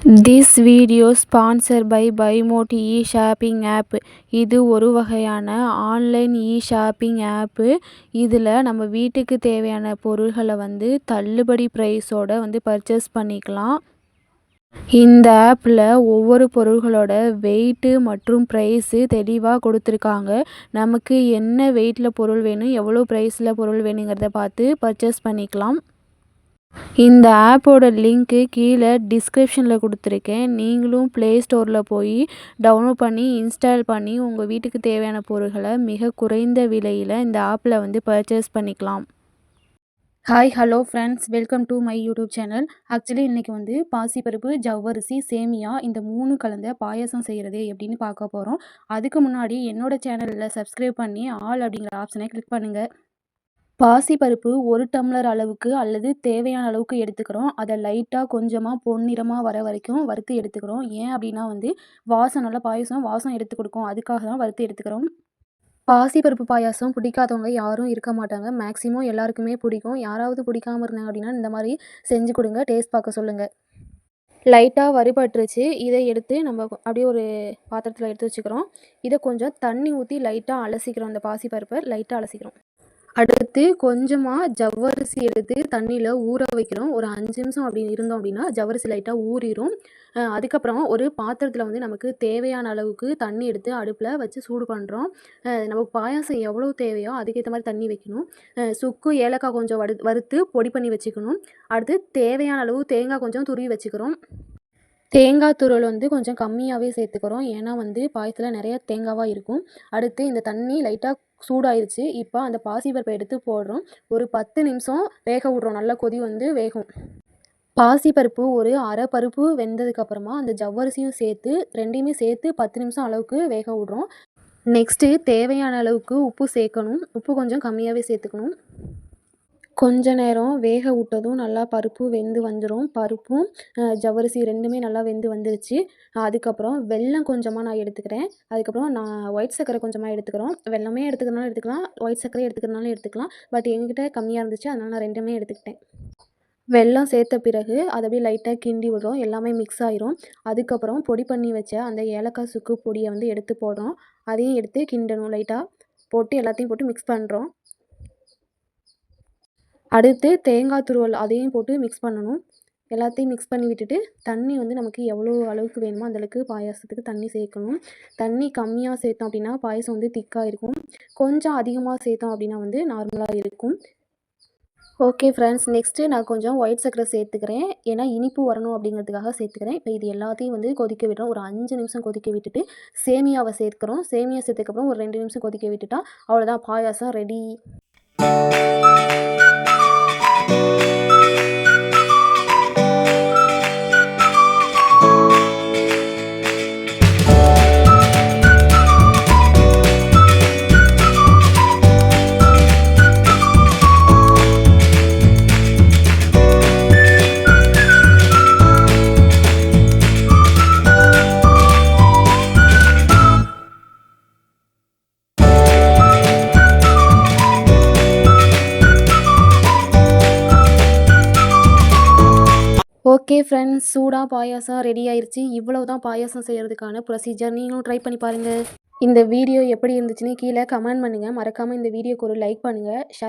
This video sponsor by பைமோட் e shopping app இது ஒரு வகையான ஆன்லைன் இ ஷாப்பிங் ஆப்பு இதில் நம்ம வீட்டுக்கு தேவையான பொருள்களை வந்து தள்ளுபடி ப்ரைஸோட வந்து பர்ச்சேஸ் பண்ணிக்கலாம். இந்த ஆப்பில் ஒவ்வொரு பொருள்களோட வெயிட்டு மற்றும் ப்ரைஸு தெளிவாக கொடுத்துருக்காங்க. நமக்கு என்ன வெயிட்டில் பொருள் வேணும் எவ்வளோ ப்ரைஸில் பொருள் வேணுங்கிறத பார்த்து பர்ச்சேஸ் பண்ணிக்கலாம். இந்த ஆப்போட லிங்க்கு கீழே டிஸ்கிரிப்ஷனில் கொடுத்துருக்கேன். நீங்களும் ப்ளே ஸ்டோரில் போய் டவுன்லோட் பண்ணி இன்ஸ்டால் பண்ணி உங்கள் வீட்டுக்கு தேவையான பொருட்களை மிக குறைந்த விலையில் இந்த ஆப்பில் வந்து பர்ச்சேஸ் பண்ணிக்கலாம். Hi hello friends welcome to my YouTube channel actually இன்றைக்கி வந்து பாசிப்பருப்பு ஜவ்வரிசி சேமியா இந்த மூணு கலந்த பாயசம் செய்கிறது எப்படின்னு பார்க்க போகிறோம் அதுக்கு முன்னாடி என்னோடய சேனலில் சப்ஸ்கிரைப் பண்ணி ஆல் அப்படிங்கிற ஆப்ஷனை கிளிக் பண்ணுங்கள் பாசிப்பருப்பு ஒரு டம்ளர் அளவுக்கு அல்லது தேவையான அளவுக்கு எடுத்துக்கிறோம். அதை லைட்டாக கொஞ்சமாக பொன்னிறமாக வர வரைக்கும் வறுத்து எடுத்துக்கிறோம். ஏன் அப்படின்னா வந்து வாசம் நல்லா பாயசம் வாசம் எடுத்து கொடுக்கும். அதுக்காக தான் வறுத்து எடுத்துக்கிறோம். பாசிப்பருப்பு பாயாசம் பிடிக்காதவங்க யாரும் இருக்க மாட்டாங்க. மேக்ஸிமம் எல்லாருக்குமே பிடிக்கும். யாராவது பிடிக்காம இருந்தாங்க அப்படின்னா இந்த மாதிரி செஞ்சு கொடுங்க. டேஸ்ட் பார்க்க சொல்லுங்கள் லைட்டாக வறுபட்டுருச்சு. இதை எடுத்து நம்ம அப்படியே ஒரு பாத்திரத்தில் எடுத்து வச்சுக்கிறோம். இதை கொஞ்சம் தண்ணி ஊற்றி லைட்டாக அலசிக்கிறோம் அந்த பாசிப்பருப்பை லைட்டாக அலசிக்கிறோம். அடுத்து கொஞ்சமாக ஜவ்வரிசி எடுத்து தண்ணியில் ஊற வைக்கிறோம். ஒரு அஞ்சு நிமிஷம் அப்படி இருந்தோம் அப்படின்னா ஜவ்வரிசி லைட்டாக ஊறிடும் அதுக்கப்புறம் ஒரு பாத்திரத்தில் வந்து நமக்கு தேவையான அளவுக்கு தண்ணி எடுத்து அடுப்பில் வச்சு சூடு பண்ணுறோம் நமக்கு பாயாசம் எவ்வளோ தேவையோ அதுக்கேற்ற மாதிரி தண்ணி வைக்கணும். சுக்கு ஏலக்காய் கொஞ்சம் வறு வறுத்து பொடி பண்ணி வச்சுக்கணும். அடுத்து தேவையான அளவு தேங்காய் கொஞ்சம் துருவி வச்சுக்கிறோம். தேங்காய் துருவல் வந்து கொஞ்சம் கம்மியாகவே சேர்த்துக்கிறோம். ஏன்னா வந்து பாயத்தில் நிறைய தேங்காவாக இருக்கும். அடுத்து இந்த தண்ணி லைட்டாக சூடாயிருச்சு. இப்போ அந்த பாசிப்பருப்பை எடுத்து போடுறோம். ஒரு பத்து நிமிஷம் வேக விட்றோம். நல்லா கொதி வந்து வேகும். பாசிப்பருப்பு ஒரு அரை பருப்பு வெந்ததுக்கப்புறமா அந்த ஜவ்வரிசியும் சேர்த்து ரெண்டையுமே சேர்த்து பத்து நிமிஷம் அளவுக்கு வேக விட்றோம். நெக்ஸ்ட்டு தேவையான அளவுக்கு உப்பு சேர்க்கணும். உப்பு கொஞ்சம் கம்மியாகவே சேர்த்துக்கணும். கொஞ்ச நேரம் வேக விட்டதும் நல்லா பருப்பு வெந்து வந்துடும் பருப்பும் ஜவ்வரிசி ரெண்டுமே நல்லா வெந்து வந்துருச்சு. அதுக்கப்புறம் வெல்லம் கொஞ்சமாக நான் எடுத்துக்கிறேன். அதுக்கப்புறம் நான் ஒயிட் சர்க்கரை கொஞ்சமாக எடுத்துக்கிறோம். வெள்ளமே எடுத்துக்கிறனாலும் எடுத்துக்கலாம். ஒயிட் சர்க்கரை எடுத்துக்கிறனாலும் எடுத்துக்கலாம். பட் எங்ககிட்ட கம்மியாக இருந்துச்சு. அதனால் நான் ரெண்டுமே எடுத்துக்கிட்டேன். வெல்லம் சேர்த்த பிறகு அதை அப்படியே லைட்டாக கிண்டி விடுறோம். எல்லாமே மிக்ஸ் ஆயிரும். அதுக்கப்புறம் பொடி பண்ணி வச்ச அந்த ஏலக்காய் சுக்கு பொடியை வந்து எடுத்து போடுறோம். அதையும் எடுத்து கிண்டணும் லைட்டாக போட்டு எல்லாத்தையும் போட்டு மிக்ஸ் பண்ணுறோம் அடுத்து தேங்காய் துருவல் அதையும் போட்டு மிக்ஸ் பண்ணணும். எல்லாத்தையும் மிக்ஸ் பண்ணி விட்டுட்டு தண்ணி வந்து நமக்கு எவ்வளோ அளவுக்கு வேணுமோ அந்தளவுக்கு பாயாசத்துக்கு தண்ணி சேர்க்கணும். தண்ணி கம்மியாக சேர்த்தோம் அப்படின்னா பாயசம் வந்து திக்காக இருக்கும். கொஞ்சம் அதிகமாக சேர்த்தோம் அப்படின்னா வந்து நார்மலாக இருக்கும். ஓகே ஃப்ரெண்ட்ஸ் நெக்ஸ்ட்டு நான் கொஞ்சம் ஒயிட் சர்க்கரை சேர்த்துக்கிறேன். ஏன்னா இனிப்பு வரணும் அப்படிங்கிறதுக்காக சேர்த்துக்கிறேன். இப்போ இது எல்லாத்தையும் வந்து கொதிக்க விடுறோம் ஒரு அஞ்சு நிமிஷம் கொதிக்க விட்டுட்டு சேமியாவை சேர்க்குறோம். சேமியா சேர்த்துக்கப்புறம் ஒரு ரெண்டு நிமிஷம் கொதிக்க விட்டுட்டா அவ்வளோதான் பாயாசம் ரெடி ஓகே ஃப்ரெண்ட்ஸ் சூடாக பாயாசம் ரெடி ஆயிடுச்சு இவ்வளோ தான் பாயாசம் செய்கிறதுக்கான ப்ரொசீஜர் நீங்களும் ட்ரை பண்ணி பாருங்கள் இந்த வீடியோ எப்படி இருந்துச்சுன்னு கீழே கமெண்ட் பண்ணுங்கள் மறக்காமல் இந்த வீடியோக்கு ஒரு லைக் பண்ணுங்கள் ஷேர்